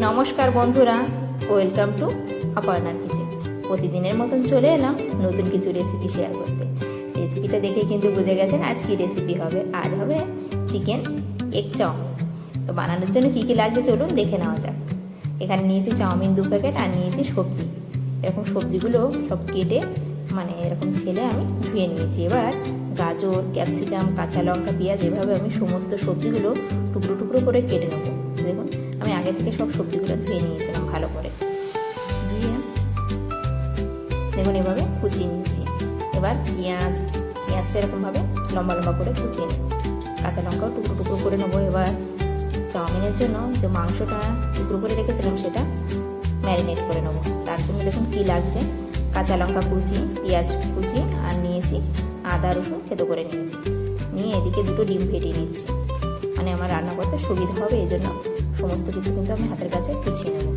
নমস্কার বন্ধুরা welcome to অপর্ণার kitchen প্রতিদিনের মতন চলে এলাম নতুন কিছু রেসিপি শেয়ার করতে। রেসিপিটা দেখে কিন্তু বুঝে গেছেন আজ কি রেসিপি হবে। আজ হবে চিকেন এগ চাউমিন তো বানানোর জন্য কী কী লাগবে চলুন দেখে নেওয়া যাক। এখানে নিয়েছি চাউমিন দু প্যাকেট আর নিয়েছি সবজি। এরকম সবজিগুলো সব কেটে মানে এরকম ছেলে আমি ধুয়ে নিয়েছি। এবার গাজর, ক্যাপসিকাম, কাঁচা লঙ্কা, পেঁয়াজ, এভাবে আমি সমস্ত সবজিগুলো টুকরো টুকরো করে কেটে নেব। আগে থেকে সব সবজিগুলো ধুয়ে নিয়েছিলাম ভালো করে। ধুয়ে দেখুন এভাবে কুচিয়ে নিয়েছি। এবার পেঁয়াজ পেঁয়াজটা এরকমভাবে লম্বা লম্বা করে কুচিয়ে নেব কাঁচা লঙ্কাও টুকরো টুকরো করে নেব। এবার চাউমিনের জন্য যে মাংসটা টুকরো করে রেখেছিলাম সেটা ম্যারিনেট করে নেব। তার জন্য দেখুন কী লাগছে? কাঁচা লঙ্কা কুচি পেঁয়াজ কুচি আর নিয়েছি আদা রসুন থেতো করে নিয়েছি। নিয়ে এদিকে দুটো ডিম ফেটিয়ে নিচ্ছি। মানে আমার রান্না করতে সুবিধা হবে এই জন্য সমস্ত কিছু কিন্তু আমি হাতের কাছে গুছিয়ে নেব।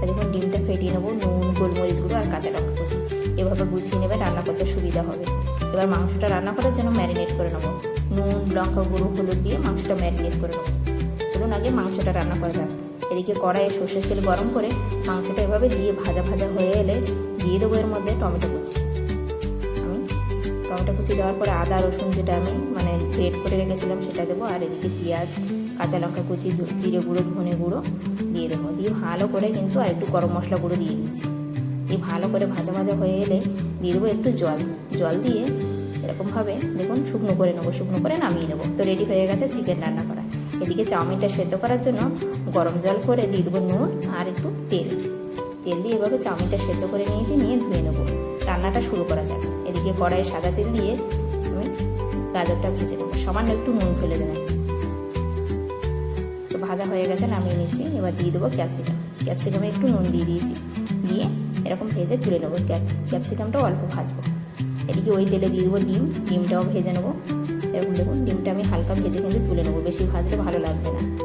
দেখুন, ডিমটা ফেটিয়ে নেব, নুন, গোলমরিচ গুঁড়ো আর কাঁচা লঙ্কা কুচি। এভাবে গুছিয়ে নেবে, রান্না করতে সুবিধা হবে। এবার মাংসটা রান্না করার জন্য ম্যারিনেট করে নেব। নুন, লঙ্কা গুঁড়ো, হলুদ দিয়ে মাংসটা ম্যারিনেট করে নেব। চলুন আগে মাংসটা রান্না করা যাক। এদিকে কড়াইয়ে সর্ষের তেল গরম করে মাংসটা এভাবে দিয়ে ভাজা ভাজা হয়ে এলে দিয়ে দেবো এর মধ্যে টমেটো কুচি। টমেটো কুচি দেওয়ার পরে আদা, রসুন যেটা আমি মানে গ্রেট করে রেখেছিলাম সেটা দেবো। আর এদিকে পেঁয়াজ, কাঁচা লঙ্কা কুচি জিরে গুঁড়ো, ধনে গুঁড়ো দিয়ে দেবো। দিয়ে ভালো করে কিন্তু আর একটু গরম মশলা গুঁড়ো দিয়ে দিচ্ছি। দিয়ে ভালো করে ভাজা ভাজা হয়ে এলে দিয়ে দেবো একটু জল। জল দিয়ে এরকমভাবে দেখুন শুকনো করে নেব, শুকনো করে নামিয়ে নেব। তো রেডি হয়ে গেছে চিকেন রান্না করা। এদিকে চাউমিনটা সেদ্ধ করার জন্য গরম জল করে দিয়ে দেবো নুন আর একটু তেল। তেল দিয়ে এভাবে চাউমিনটা সেদ্ধ করে নিয়েছি, নিয়ে ধুয়ে নেব। রান্নাটা শুরু করা যাক। এদিকে কড়াইয়ে সাদা তেল দিয়ে আমি গাজরটা ভেজে নেব। সামান্য একটু নুন ফেলে দেবেন তো ভাজা হয়ে গেছে, নামিয়ে নিচ্ছি। এবার দিয়ে দেবো ক্যাপসিকাম। ক্যাপসিকামে একটু নুন দিয়ে দিয়েছি। দিয়ে এরকম ভেজে তুলে নেব। ক্যাপ- ক্যাপসিকামটাও অল্প ভাজবো। এদিকে ওই তেলে দিয়ে দেবো ডিম। ডিমটাও ভেজে নেব। এরকম দেখুন, ডিমটা আমি হালকা ভেজে কিন্তু তুলে নেব। বেশি ভাজলে ভালো লাগবে না।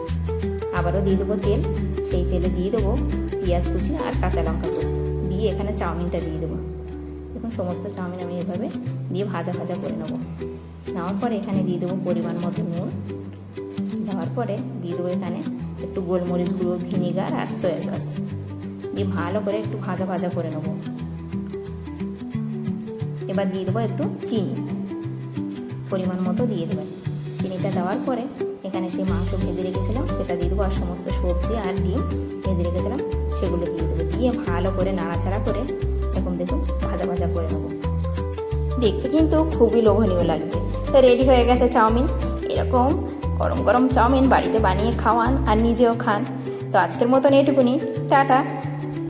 আবারও দিয়ে দেবো তেল। সেই তেলে দিয়ে দেবো পেঁয়াজ কুচি আর কাঁচা লঙ্কা কুচি। দিয়ে এখানে চাউমিনটা দিয়ে দেবো। দেখুন সমস্ত চাউমিন আমি এভাবে দিয়ে ভাজা ভাজা করে নেব। নেওয়ার পরে এখানে দিয়ে দেবো পরিমাণ মতো নুন। দেওয়ার পরে দিয়ে দেবো এখানে একটু গোলমরিচ গুঁড়ো, ভিনিগার আর সয়া সস। দিয়ে ভালো করে একটু ভাজা ভাজা করে নেব। এবার দিয়ে দেবো একটু চিনি। পরিমাণ মতো দিয়ে দেবেন। চিনিটা দেওয়ার পরে এখানে সেই মাংস ভেজে রেখেছিলাম, সেটা দিয়ে দেবো আর সমস্ত সবজি আর ডিম ভেজে রেখেছিলাম, সেগুলো দিয়ে দেবো। দিয়ে ভালো করে নাড়াচাড়া করে এরকম দেখুন, ভাজা ভাজা করে নেব। দেখতে কিন্তু খুবই লোভনীয় লাগছে। তো রেডি হয়ে গেছে চাউমিন। এরকম গরম গরম চাউমিন বাড়িতে বানিয়ে খাওয়ান আর নিজেও খান। তো আজকের মতন এটুকুনি টাটা।